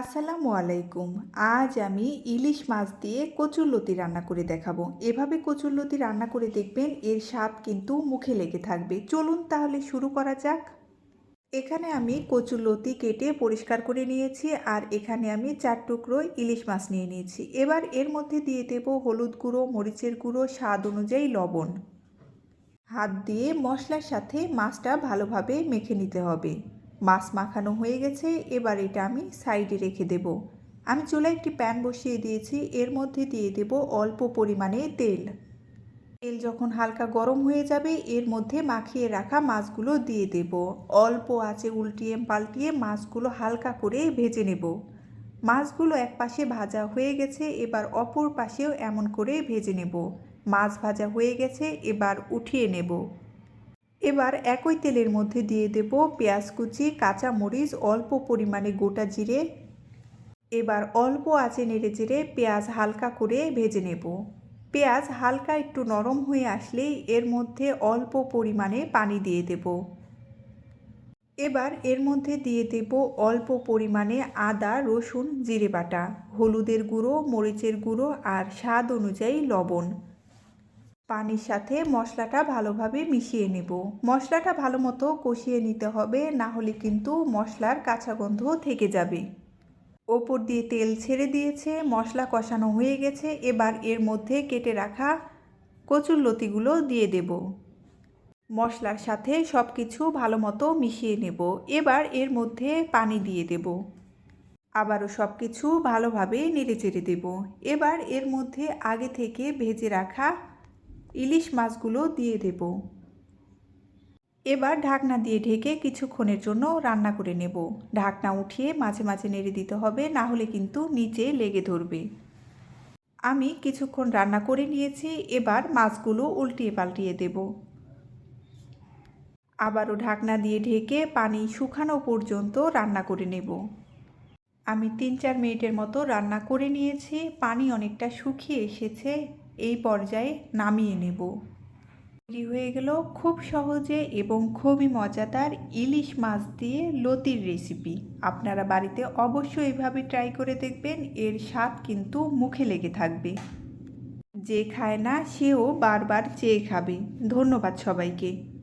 আসসালামু আলাইকুম। আজ আমি ইলিশ মাছ দিয়ে কচুরলতি রান্না করে দেখাবো। এভাবে কচুরলতি রান্না করে দেখবেন এর স্বাদ কিন্তু মুখে লেগে থাকবে। চলুন তাহলে শুরু করা যাক। এখানে আমি কচুরলতি কেটে পরিষ্কার করে নিয়েছি আর এখানে আমি চার টুকরো ইলিশ মাছ নিয়ে নিয়েছি। এবার এর মধ্যে দিয়ে দেব হলুদ গুঁড়ো, মরিচের গুঁড়ো, স্বাদ অনুযায়ী লবণ। হাত দিয়ে মশলার সাথে মাছটা ভালোভাবে মেখে নিতে হবে। মাছ মাখানো হয়ে গেছে, এবার এটা আমি সাইডে রেখে দেব। আমি চুলায় একটি প্যান বসিয়ে দিয়েছি, এর মধ্যে দিয়ে দেব অল্প পরিমাণে তেল। তেল যখন হালকা গরম হয়ে যাবে, এর মধ্যে মাখিয়ে রাখা মাছগুলো দিয়ে দেব। অল্প আঁচে উল্টিয়ে পাল্টিয়ে মাছগুলো হালকা করে ভেজে নেব। মাছগুলো এক পাশে ভাজা হয়ে গেছে, এবার অপর পাশেও এমন করে ভেজে নেব। মাছ ভাজা হয়ে গেছে, এবার উঠিয়ে নেব। এবার একই তেলের মধ্যে দিয়ে দেব পেঁয়াজ কুচি, কাঁচা মরিচ, অল্প পরিমাণে গোটা জিরে। এবার অল্প আঁচে নেড়ে চেড়ে পেঁয়াজ হালকা করে ভেজে নেব। পেঁয়াজ হালকা একটু নরম হয়ে আসলেই এর মধ্যে অল্প পরিমাণে পানি দিয়ে দেব। এবার এর মধ্যে দিয়ে দেব অল্প পরিমাণে আদা, রসুন, জিরে বাটা, হলুদের গুঁড়ো, মরিচের গুঁড়ো আর স্বাদ অনুযায়ী লবণ। পানির সাথে মশলাটা ভালোভাবে মিশিয়ে নেব। মশলাটা ভালো মতো কষিয়ে নিতে হবে, না হলে কিন্তু মশলার কাঁচা গন্ধ থেকে যাবে। ওপর দিয়ে তেল ছেড়ে দিয়েছে, মশলা কষানো হয়ে গেছে, এবার এর মধ্যে কেটে রাখা কচুর লতিগুলো দিয়ে দেব। মশলার সাথে সব কিছু ভালো মতো মিশিয়ে নেব, এবার এর মধ্যে পানি দিয়ে দেব। আবারও সব কিছু ভালোভাবে নেড়ে চেড়ে দেব। এবার এর মধ্যে আগে থেকে ভেজে রাখা ইলিশ মাছগুলো দিয়ে দেব। এবার ঢাকনা দিয়ে ঢেকে কিছুক্ষণের জন্য রান্না করে নেব। ঢাকনা উঠিয়ে মাঝে মাঝে নেড়ে দিতে হবে, না হলে কিন্তু নিচে লেগে ধরবে। আমি কিছুক্ষণ রান্না করে নিয়েছি, এবার মাছগুলো উল্টিয়ে পাল্টিয়ে দেব। আবারও ঢাকনা দিয়ে ঢেকে পানি শুকানো পর্যন্ত রান্না করে নেব। আমি তিন চার মিনিটের মতো রান্না করে নিয়েছি, পানি অনেকটা শুকিয়ে এসেছে। এই পর্যায়ে নামিয়ে নেব। তৈরি হয়ে গেল খুব সহজে এবং খুবই মজাদার ইলিশ মাছ দিয়ে লতির রেসিপি। আপনারা বাড়িতে অবশ্যই এভাবে ট্রাই করে দেখবেন, এর স্বাদ কিন্তু মুখে লেগে থাকবে। যে খায় না, সেও বারবার চেয়ে খাবে। ধন্যবাদ সবাইকে।